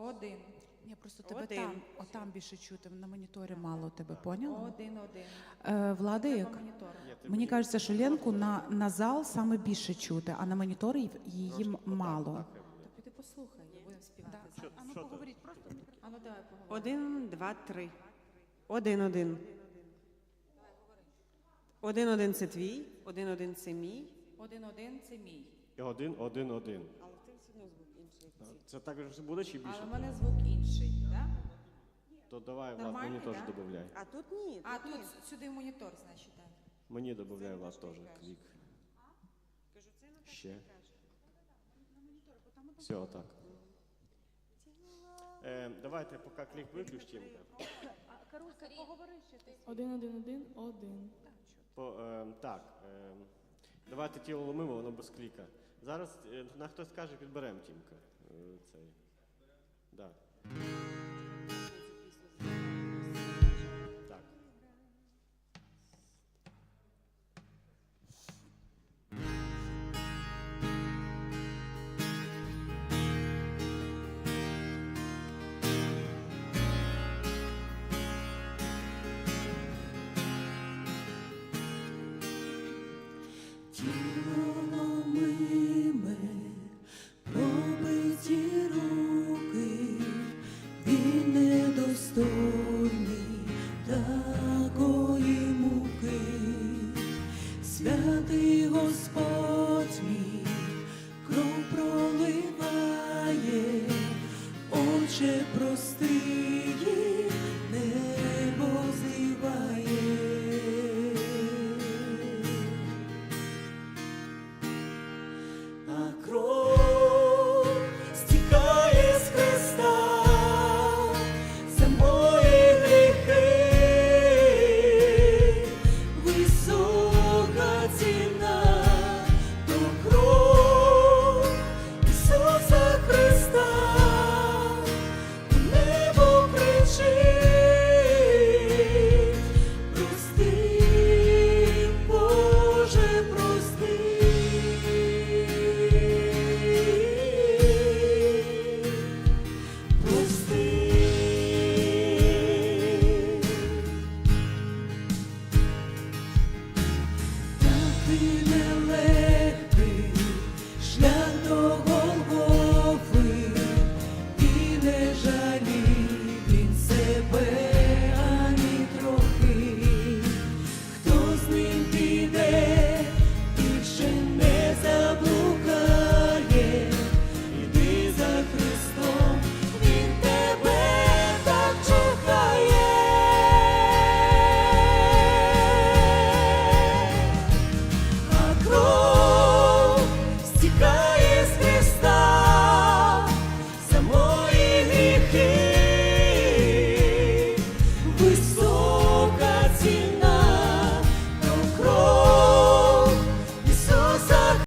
Один. Ні, просто тебе Один. там, отам більше чути, на моніторі мало тебе, поняла? Один, один. Е, Владик, ти мені кажеться, що Ленку на, на зал саме більше чути, а на моніторі її мало. Так, хай буде. Та будемо співати. Що- А ну що ти? поговоріть просто. в. А ну давай поговоримо. Один, два, три. Один, один. Один, один це твій, один, один це мій. Один, один це мій. І один, один, один. Але ти одно звук інший. Це також буде чи більше? Але в мене звук інший, так? То давай, Влад, Нормальний, мені теж да? додай. А тут ні. А тут тут сюди монітор, значить, так. Мені додай, Влад, теж. Клік. Кажу, це на Ще. Все, отак. Е, давайте поки клік виключимо. Один, один, один, один. По, е, так, е, давайте тіло ломимо, воно без кліка. Зараз е, на хтось скаже, підберемо Тімка. Е, цей. Да. проливає, Отче простий.